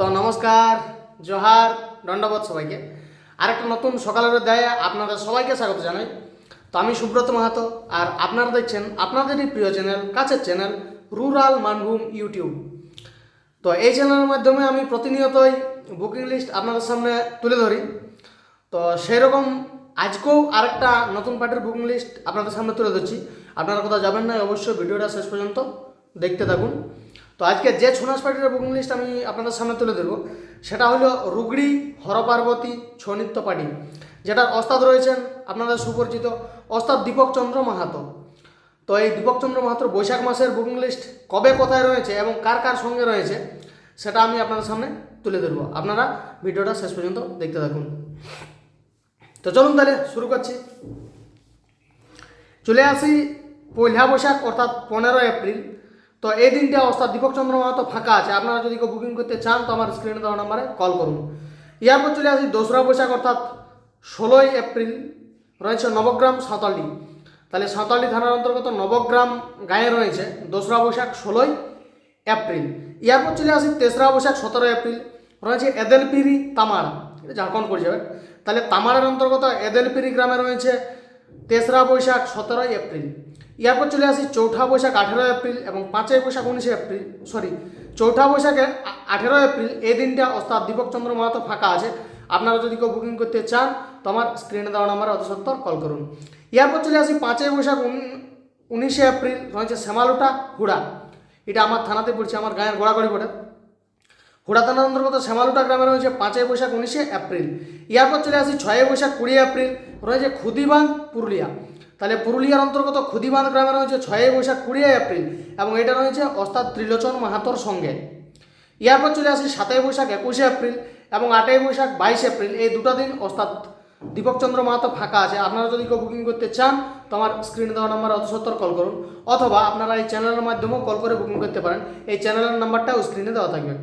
তো নমস্কার, জোহার, দণ্ডবোধ সবাইকে। আরেকটা নতুন সকালের দেয় আপনাদের সবাইকে স্বাগত জানাই। তো আমি সুব্রত মাহাতো, আর আপনারা দেখছেন আপনাদেরই প্রিয় চ্যানেল, কাছের চ্যানেল, রুরাল মানভূম ইউটিউব। তো এই চ্যানেলের মাধ্যমে আমি প্রতিনিয়তই বুকিং লিস্ট আপনাদের সামনে তুলে ধরি। তো সেই রকম আজকেও আরেকটা নতুন পার্টির বুকিং লিস্ট আপনাদের সামনে তুলে ধরছি। আপনারা কোথাও যাবেন না, অবশ্যই ভিডিওটা শেষ পর্যন্ত দেখতে থাকুন। তো আজকে যে ছনাস পার্টির বুকিং লিস্ট আমি আপনাদের সামনে তুলে ধরবো, সেটা হলো রুগড়ি হরপার্বতী ছৌ নৃত্য পার্টি যেটার অস্তাদ রয়েছেন আপনাদের সুপরিচিত অস্তাদ দীপক চন্দ্র মাহাতো। তো এই দীপকচন্দ্র মাহাত্র বৈশাখ মাসের বুকিং লিস্ট কবে কোথায় রয়েছে এবং কার কার সঙ্গে রয়েছে, সেটা আমি আপনাদের সামনে তুলে ধরবো। আপনারা ভিডিওটা শেষ পর্যন্ত দেখতে থাকুন। তো চলুন তাহলে শুরু করছি। চলে আসি পয়লা বৈশাখ, অর্থাৎ পনেরো এপ্রিল। তো এই দিনটা অর্থাৎ দীপকচন্দ্র মাহাতো ফাঁকা আছে। আপনারা যদি কেউ বুকিং করতে চান, তো আমার স্ক্রিনে দেওয়া নাম্বারে কল করুন। এরপর চলে আসি দোসরা বৈশাখ, অর্থাৎ ষোলোই এপ্রিল। রয়েছে নবগ্রাম সাঁতালি তাহলে সাঁতালি থানার অন্তর্গত নবগ্রাম গায়ে রয়েছে দোসরা বৈশাখ, ষোলোই এপ্রিল। এরপর চলে আসি তেসরা বৈশাখ সতেরো এপ্রিল। রয়েছে এদেলপিরি তামাড়া এটা ঝাড়খণ্ড পড়ে যাবে তাহলে তামাড়ার অন্তর্গত এদেলপিরি গ্রামে রয়েছে তেসরা বৈশাখ, সতেরোই এপ্রিল। এরপর চলে আসি চৌঠা বৈশাখ আঠেরো এপ্রিল এবং পাঁচই বৈশাখ উনিশে এপ্রিল সরি চৌঠা বৈশাখে আঠেরো এপ্রিল এই দিনটা অর্থাৎ দীপকচন্দ্র মাহাতো ফাঁকা আছে। আপনারা যদি কেউ বুকিং করতে চান, তো আমার স্ক্রিনে দেওয়া নাম্বারে অত সত্তর কল করুন। এরপর চলে আসি পাঁচই বৈশাখ উনিশে এপ্রিল, রয়েছে শ্যামালুটা হুড়া। এটা আমার থানাতে পড়ছে, আমার গায়ের গোড়াগড়ি পড়ে হুড়া থানার অন্তর্গত শ্যামালুটা গ্রামে রয়েছে পাঁচই বৈশাখ উনিশে এপ্রিল। এরপর চলে আসি ছয়ই বৈশাখ কুড়ি এপ্রিল, রয়েছে খুদিবাঁধ পুরুলিয়া। তাহলে পুরুলিয়ার অন্তর্গত খুদিবাঁধ গ্রামে রয়েছে ছয়ই বৈশাখ কুড়ি এপ্রিল এবং এটা রয়েছে অস্তাদ ত্রিলোচন মাহাতোর সঙ্গে। এরপর চলে আসি সাতই বৈশাখ একুশে এপ্রিল এবং আটই বৈশাখ বাইশে এপ্রিল। এই দুটো দিন ওস্তাদ দীপকচন্দ্র মাহাতো ফাঁকা আছে। আপনারা যদি কেউ বুকিং করতে চান, তো আমার স্ক্রিনে দেওয়া নাম্বার অত সত্তর কল করুন অথবা আপনারা এই চ্যানেলের মাধ্যমেও কল করে বুকিং করতে পারেন। এই চ্যানেলের নাম্বারটাও স্ক্রিনে দেওয়া থাকবে।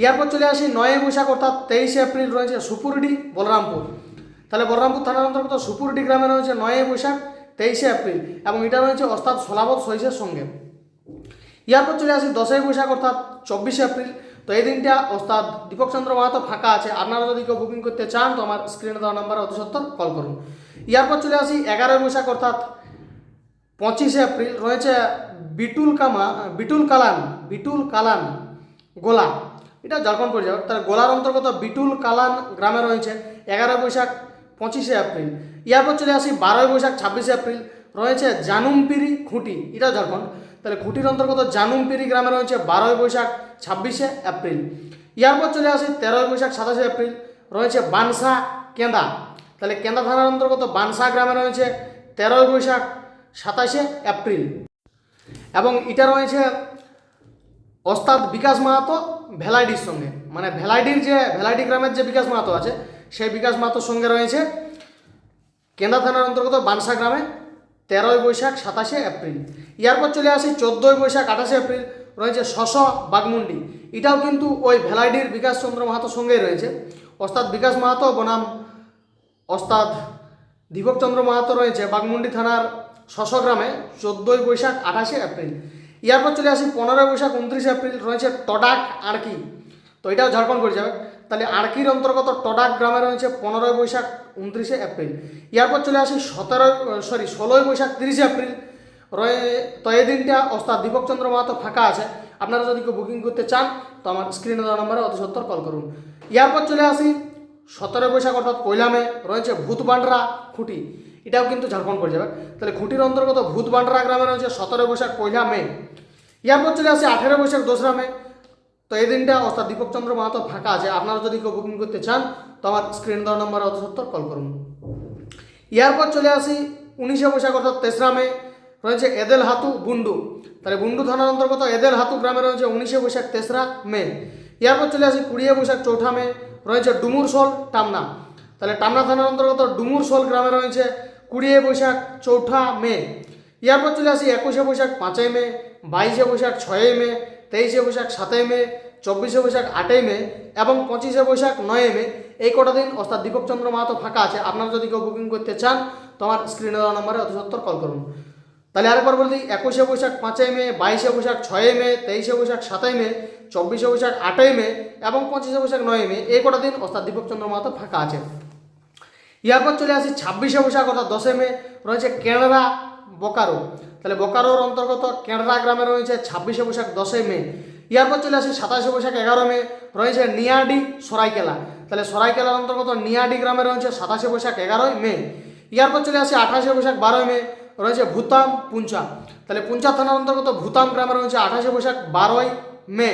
ইয়ারপর চলে আসি নয় বৈশাখ অর্থাৎ তেইশে এপ্রিল রয়েছে সুপুরডি বলরামপুর। তাহলে বলরামপুর থানার অন্তর্গত সুপুরডি গ্রামে রয়েছে নয় বৈশাখ তেইশে এপ্রিল এবং এটা রয়েছে ওস্তাদ সোলাবত সহিসের সঙ্গে। এরপর চলে আসি দশই বৈশাখ অর্থাৎ চব্বিশে এপ্রিল। তো এই দিনটা ওস্তাদ দীপকচন্দ্র মাহাতো ফাঁকা আছে। আপনারা যদি কেউ বুকিং করতে চান, তো আমার স্ক্রিনে দেওয়া নাম্বারে অতি সত্তর কল করুন। ইয়ারপর চলে আসি এগারোই বৈশাখ অর্থাৎ পঁচিশে এপ্রিল। রয়েছে বিটুল কামা, বিটুল কালান বিটুল কালান গোলা। এটা ঝাড়খণ্ড যাবে তার গোলার অন্তর্গত বিটুল কালান গ্রামে রয়েছে এগারো বৈশাখ পঁচিশে এপ্রিল। এরপর চলে আসি বারোই বৈশাখ, ছাব্বিশে এপ্রিল। রয়েছে জানুমপিরি খুঁটি এটা ঝাড়খণ্ড। তাহলে খুঁটির অন্তর্গত জানুমপিরি গ্রামে রয়েছে বারোই বৈশাখ, ছাব্বিশে এপ্রিল। ইয়ারপর চলে আসি তেরোই বৈশাখ, সাতাশে এপ্রিল। রয়েছে বানসা, কেন্দা। তাহলে কেন্দা থানার অন্তর্গত বানসা গ্রামে রয়েছে তেরোই বৈশাখ, সাতাশে এপ্রিল। এবং এটা রয়েছে ওস্তাদ বিকাশ মাহাতো ভেলাইডির সঙ্গে। মানে ভেলাইডির যে, ভেলাইডি গ্রামের যে বিকাশ মাহাতো আছে, সেই বিকাশ মাহাতোর সঙ্গে রয়েছে কেন্দা থানার অন্তর্গত বানসা গ্রামে তেরোই বৈশাখ সাতাশে এপ্রিল। এরপর চলে আসি চোদ্দোই বৈশাখ আঠাশে এপ্রিল, রয়েছে শশ বাগমুন্ডি। এটাও কিন্তু ওই ভেলাইডির বিকাশ চন্দ্র মাহাতোর সঙ্গেই রয়েছে। ওস্তাদ বিকাশ মাহাতো বনাম, ওস্তাদ দীপকচন্দ্র মাহাতো রয়েছে বাগমুন্ডি থানার শশ গ্রামে চোদ্দোই বৈশাখ আঠাশে এপ্রিল। এরপর চলে আসি পনেরোই বৈশাখ উনত্রিশে এপ্রিল, রয়েছে টডাক আড়কি। তো এটাও ঝাড়খণ্ড পড়ে যাবে। তাহলে আড়কির অন্তর্গত টডাক গ্রামে রয়েছে পনেরোই বৈশাখ উনত্রিশে এপ্রিল। এরপর চলে আসি সতেরোই সরি ষোলোই বৈশাখ তিরিশে এপ্রিল। রয়ে, তো এই দিনটা ওস্তাদ দীপকচন্দ্র মাহাতো ফাঁকা আছে। আপনারা যদি কেউ বুকিং করতে চান, তো আমার স্ক্রিনে দেওয়া নম্বরে অতি সত্তর কল করুন। এরপর চলে আসি সতেরোই বৈশাখ, অর্থাৎ পয়লা মে রয়েছে ভূতবান্ডরা খুঁটি। এটাও কিন্তু ঝাড়খণ্ড পড়ে যাবে তাহলে খুঁটির অন্তর্গত ভূতবান্ডরা গ্রামে রয়েছে সতেরোই বৈশাখ পয়লা মে এরপর চলে আসি আঠেরো বৈশাখ, দোসরা মে। তো এই দিনটা অর্থাৎ দীপকচন্দ্র মাহাতো ফাঁকা আছে। আপনারা যদি কেউ বুকিং করতে চান, তো আমার স্ক্রিন দেওয়া নম্বরে অত সত্তর কল করুন। এরপর চলে আসি উনিশে বৈশাখ, অর্থাৎ তেসরা মে, রয়েছে এদেল হাতু বুন্ডু। তাহলে বুন্ডু থানার অন্তর্গত এদেল হাতু গ্রামে রয়েছে উনিশে বৈশাখ, তেসরা মে। এরপর চলে আসি কুড়িয়ে বৈশাখ, চৌঠা মে, রয়েছে ডুমুরশোল টামনা। তাহলে টামনা থানার অন্তর্গত ডুমুরশোল গ্রামে রয়েছে কুড়িয়ে বৈশাখ, চৌঠা মে। এরপর চলে আসি একুশে বৈশাখ, পাঁচই মে, বাইশে বৈশাখ, ছয়ই মে তেইশে বৈশাখ সাতই মে, চব্বিশে বৈশাখ আটই মে এবং পঁচিশে বৈশাখ নয় মে। এই কটা দিন অর্থাৎ দীপকচন্দ্র মাহাতো ফাঁকা আছে। আপনারা যদি কেউ বুকিং করতে চান, তো আমার স্ক্রিনে দেওয়া নম্বরে অতি সত্তর কল করুন। তাহলে আরেকবার বলে একুশে বৈশাখ পাঁচই মে, বাইশে বৈশাখ ছয়ই মে, তেইশে বৈশাখ সাতই মে, চব্বিশে বৈশাখ আটই মে এবং পঁচিশে বৈশাখ নয় মে। এই কটা দিন অর্থাৎ দীপকচন্দ্র মাহাতো ফাঁকা আছে। ইয়ারপর চলে আসি ছাব্বিশে বৈশাখ অর্থাৎ দশে মে। রয়েছে কেনরা বোকারো। তাহলে বোকারোর অন্তর্গত কেনরা গ্রামে রয়েছে ছাব্বিশে বৈশাখ দশই মে। ইয়ারপর চলে আসি সাতাশে বৈশাখ এগারো মে, রয়েছে নিয়াডি সরাইকেলা। তাহলে সরাইকেলার অন্তর্গত নিয়াডি গ্রামে রয়েছে সাতাশে বৈশাখ এগারোই মে। ইয়ারপর চলে আসি আঠাশে বৈশাখ বারোই মে, রয়েছে ভূতাম পুঞ্চা। তাহলে পুঞ্চা থানার অন্তর্গত ভূতাম গ্রামে রয়েছে আঠাশে বৈশাখ বারোই মে।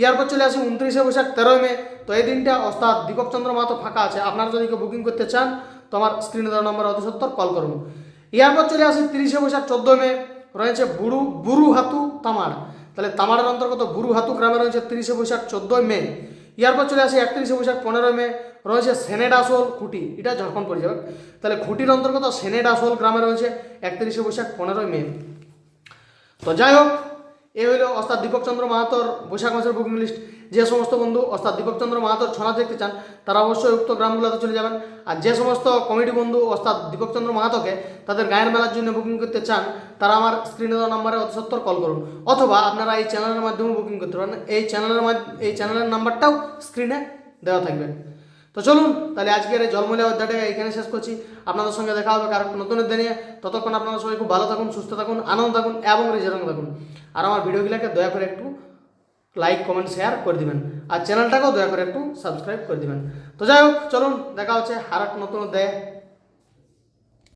ইয়ারপর চলে আসি উনত্রিশে বৈশাখ তেরোই মে। তো এই দিনটা অর্থাৎ দীপকচন্দ্র মাহাতো ফাঁকা আছে। আপনারা যদি কেউ বুকিং করতে চান, তো আমার স্ক্রিনে দেওয়া নম্বরে অতি সত্তর কল করুন। ইয়ারপর চলে আসি তিরিশে বৈশাখ চোদ্দ মে, রয়েছে বুড়ু বুরু হাতু তামার। তাহলে তামারের অন্তর্গত বুরু হাতু গ্রামে রয়েছে তিরিশে বৈশাখ চোদ্দোই মে। ইয়ারপর চলে আসি একত্রিশে বৈশাখ পনেরোই মে, রয়েছে সেনেডাসোল খুঁটি, এটা ঝাড়খণ্ড পড়ে তাহলে খুঁটির অন্তর্গত সেনেডাসোল গ্রামে রয়েছে একত্রিশে বৈশাখ পনেরোই মে। তো যাই হোক, এ হলো অর্থাৎ দীপকচন্দ্র মাহাতোর বৈশাখ মাসের বুকিং লিস্ট যে সমস্ত বন্ধু, অর্থাৎ দীপকচন্দ্র মাহাতোর ছড়া দেখতে চান, তারা অবশ্যই উক্ত গ্রামগুলোতে চলে যাবেন। আর যে সমস্ত কমিটি বন্ধু, অর্থাৎ দীপকচন্দ্র মাহাতোকে তাদের গায়ের মেলার জন্য বুকিং করতে চান, তারা আমার স্ক্রিনে দেওয়া নাম্বারে অতি সত্তর কল করুন। অথবা আপনারা এই চ্যানেলের মাধ্যমে বুকিং করতে পারেন। এই চ্যানেলের এই চ্যানেলের নাম্বারটাও স্ক্রিনে দেওয়া থাকবে। তো চলুন, তাহলে আজকের এই জন্মলিয়া অধ্যায়টা এখানে শেষ করছি। আপনাদের সঙ্গে দেখা হবে কারণ নতুন অধ্যায় নিয়ে। ততক্ষণ আপনারা সবাই খুব ভালো থাকুন, সুস্থ থাকুন, আনন্দ থাকুন এবং রেজারং থাকুন। আর আমার ভিডিওগুলোকে দয়া করে একটু লাইক কমেন্ট শেয়ার করে দিবেন আর চ্যানেলটাকেও দয়া করে একটু সাবস্ক্রাইব করে দিবেন তো যাই হোক চলুন দেখা হচ্ছে আর এক নতুন অধ্যায়ে